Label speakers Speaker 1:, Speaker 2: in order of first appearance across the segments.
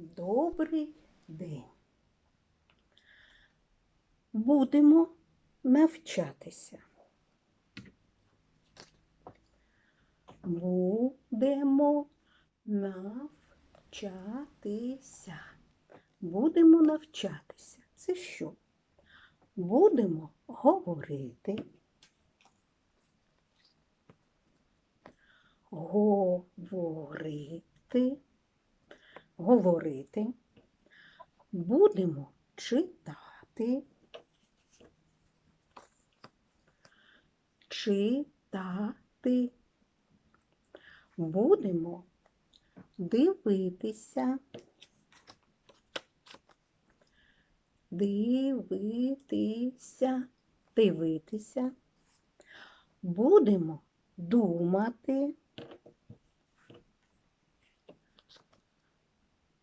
Speaker 1: Добрий день. Будемо навчатися. Будемо навчатися. Будемо навчатися. Це що? Будемо говорити. Говорити. Говорити. Будемо читати. Читати. Будемо дивитися. Дивитися, дивитися. Будемо думати.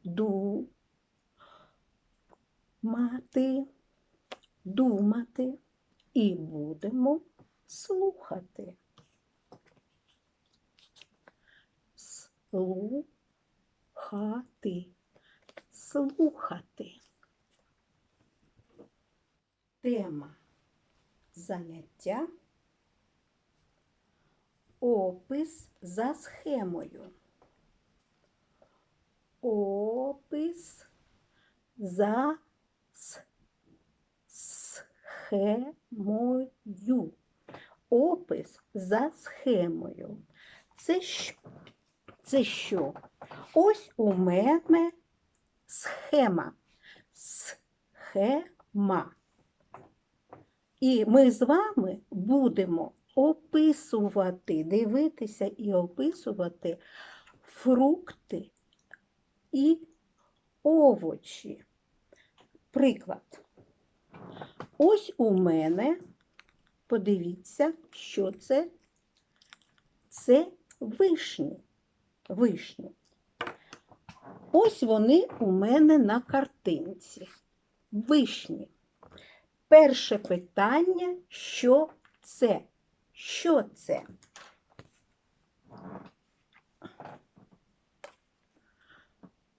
Speaker 1: Думати, думати і будемо слухати. Слухати, слухати. Тема заняття опис за схемою. Опис за схемою. Опис за схемою. Це що? Це що? Ось у мене схема. Схема. І ми з вами будемо описувати, дивитися і описувати фрукти і овочі. Приклад. Ось у мене, подивіться, що це? Це вишні. Вишні. Ось вони у мене на картинці. Вишні. Перше питання, що це? Що це?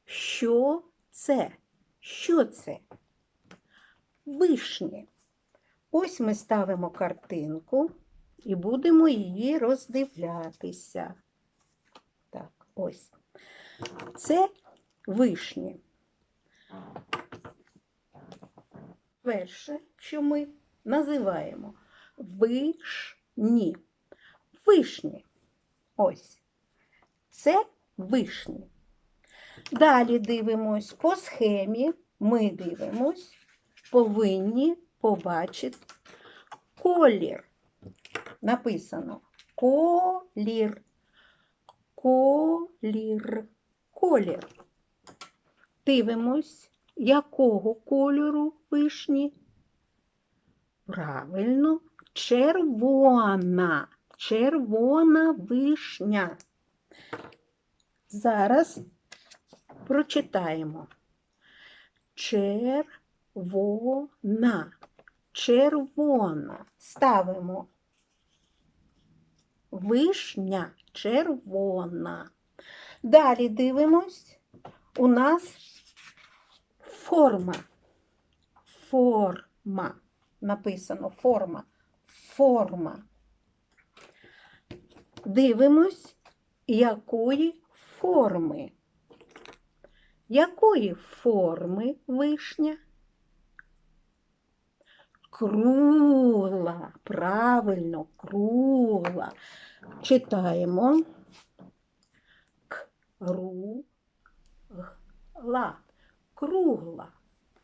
Speaker 1: Що це? Що це? Вишні. Ось ми ставимо картинку і будемо її роздивлятися. Так, ось. Це вишні. Перше, що ми називаємо вишні. Вишні. Ось. Це вишні. Далі дивимось по схемі. Ми дивимось, повинні побачити колір. Написано колір. Колір. Колір. Дивимось, якого кольору вишні? Правильно, червона. Червона вишня. Зараз прочитаємо. Червона. Червона. Ставимо. Вишня червона. Далі дивимось. У нас форма. Форма. Написано форма. Форма. Дивимось, якої форми. Якої форми вишня? Кругла. Правильно, кругла. Читаємо. Кругла. Кругла.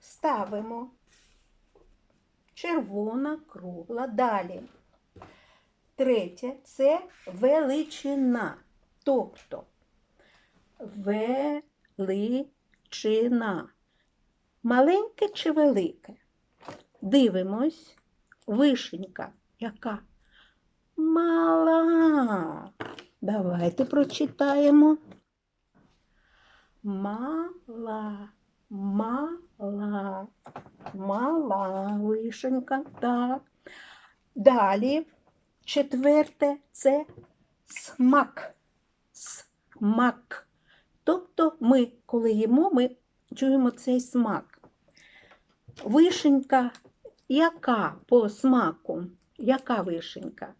Speaker 1: Ставимо. Червона кругла. Далі. Третє це величина. Тобто величина. Маленьке чи велике? Дивимось. Вишенька. Яка? Мала. Давайте прочитаємо. Мала. Мала. Мала вишенька. Так. Далі. Четверте це смак. Смак. Тобто ми, коли їмо, ми чуємо цей смак. Вишенька, яка по смаку? Яка вишенька?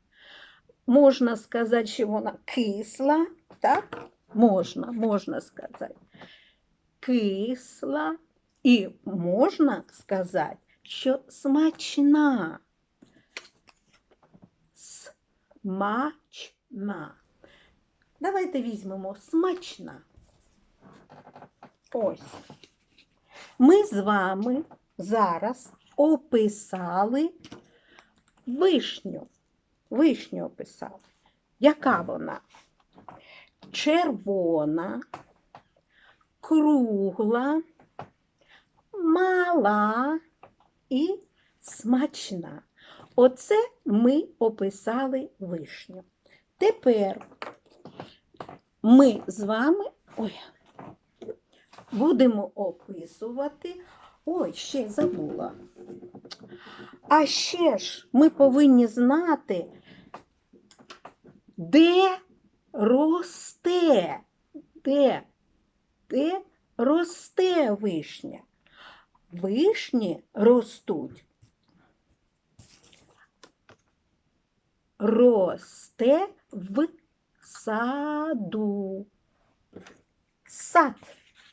Speaker 1: Можна сказати, що вона кисла, так? Можна, можна сказати. Кисла. І можна сказати, що смачна. Смачна. Давайте візьмемо смачна. Ось. Ми з вами зараз описали вишню. Вишню описали. Яка вона? Червона, кругла, мала і смачна. Оце ми описали вишню. Тепер ми з вами ой, будемо описувати. Ой, ще забула. А ще ж ми повинні знати, де росте, де, де росте вишня. Вишні ростуть. Росте в саду. Сад.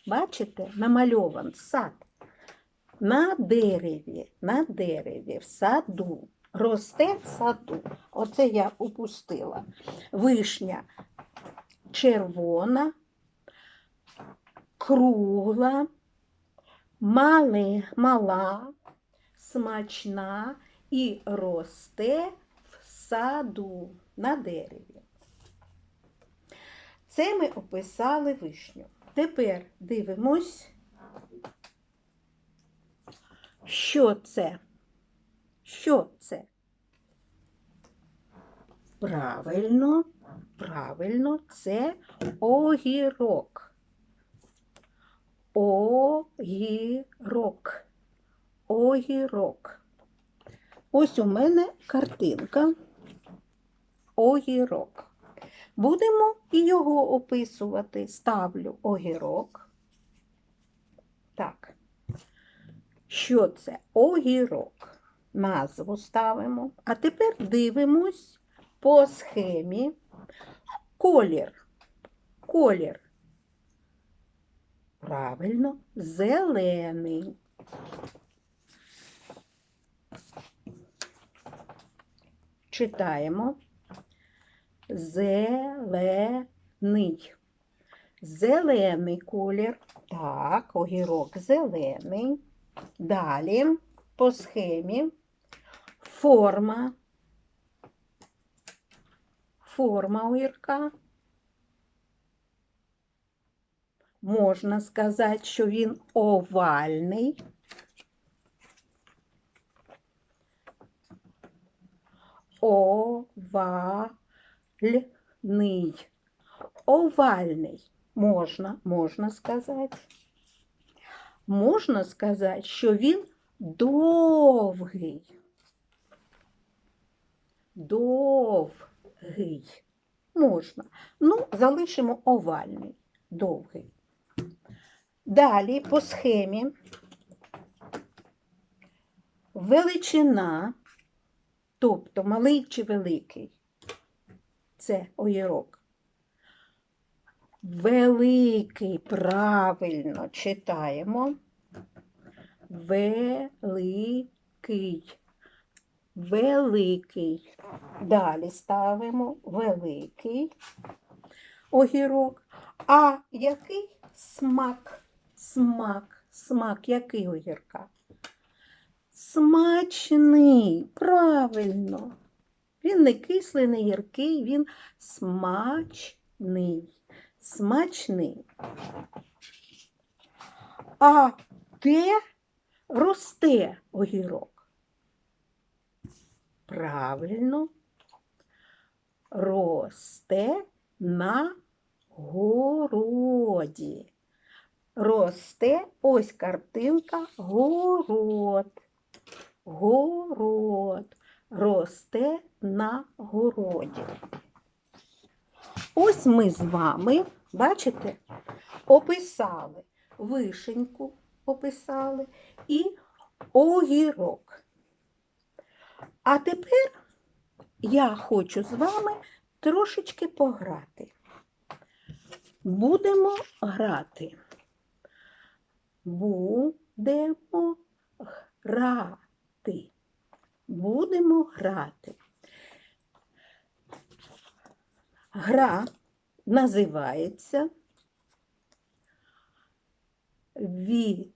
Speaker 1: Бачите, намальован сад. На дереві, на дереві, в саду. Росте в саду. Оце я упустила. Вишня червона, кругла, мале, мала, смачна і росте в саду на дереві. Це ми описали вишню. Тепер дивимось, що це? Що це? Правильно, правильно, це огірок. Огірок. Огірок. Ось у мене картинка. Огірок. Будемо і його описувати. Ставлю огірок. Так. Що це? Огірок. Назву ставимо. А тепер дивимось по схемі. Колір. Колір. Правильно, зелений. Читаємо. Зелений. Зелений колір. Так, огірок зелений. Далі по схемі форма. Форма огірка. Можна сказати, що він овальний. Овальний. Овальний. Можна, можна сказати. Можна сказати, що він довгий. Довгий. Можна. Ну, залишимо овальний, довгий. Далі по схемі величина, тобто малий чи великий, це огірок. Великий, правильно читаємо. Великий. Великий. Далі ставимо великий огірок. А який смак? Смак, смак, який огірка? Смачний, правильно. Він не кислий, не гіркий, він смачний. Смачний. А де росте огірок? Правильно, росте на городі. Росте ось картинка город. Город. Росте на городі. Ось ми з вами, бачите, описали вишеньку описали і огірок. А тепер я хочу з вами трошечки пограти. Будемо грати. Будемо грати. Будемо грати. Гра називається від,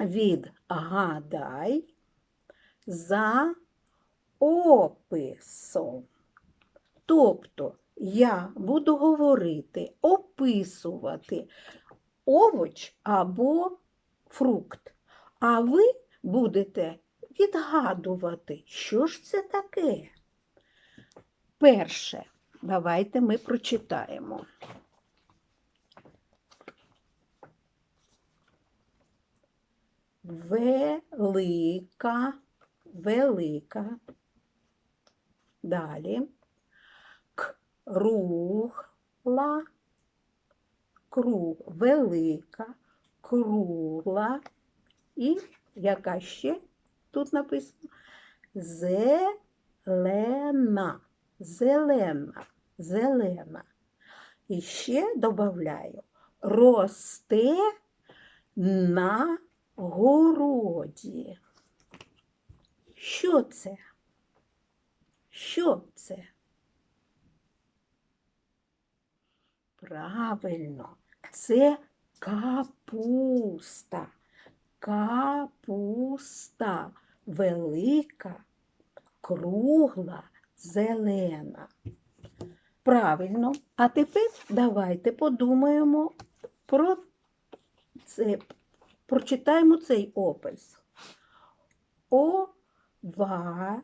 Speaker 1: відгадай за описом. Тобто я буду говорити, описувати овоч або фрукт, а ви будете відгадувати, що ж це таке. Перше, давайте ми прочитаємо. Велика, велика. Далі. Кругла, круг, велика, кругла. І яка ще тут написано? Зелена, зелена, зелена. І ще додаю, росте на городі. Що це? Що це? Правильно, це капуста. Капуста велика, кругла, зелена. Правильно. А тепер давайте подумаємо про це. Прочитаємо цей опис. Овальний,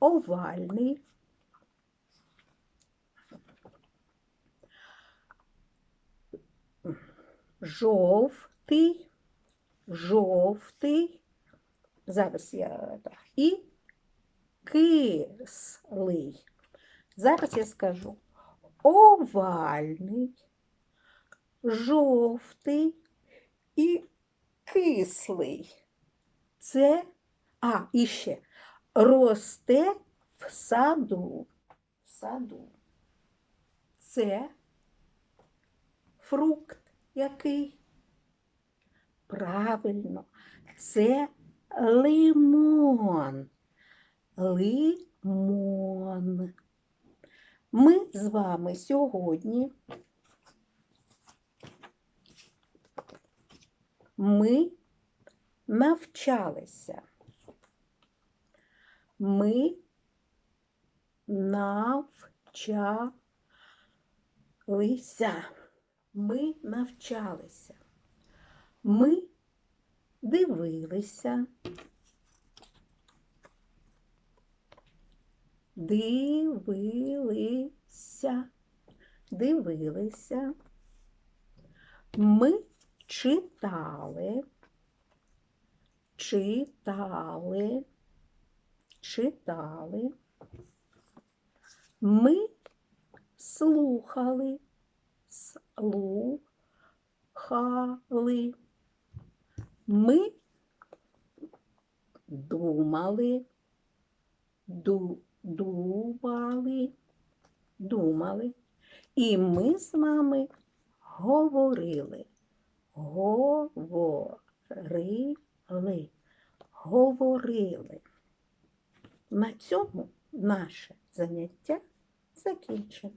Speaker 1: овальний. Жовтий, жовтий. Зараз я так. І кислий. Зараз я скажу овальний, жовтий і кислий. Це, а, і ще росте в саду. В саду. Це фрукт який? Правильно, це лимон. Лимон. Ми з вами сьогодні ми навчалися. Ми навчалися. Ми навчалися. Ми дивилися. Дивилися, дивилися. Ми читали, читали, читали. Ми слухали, слухали. Ми думали, ду, думали, думали. І ми з вами говорили, говорили, говорили. На цьому наше заняття закінчено.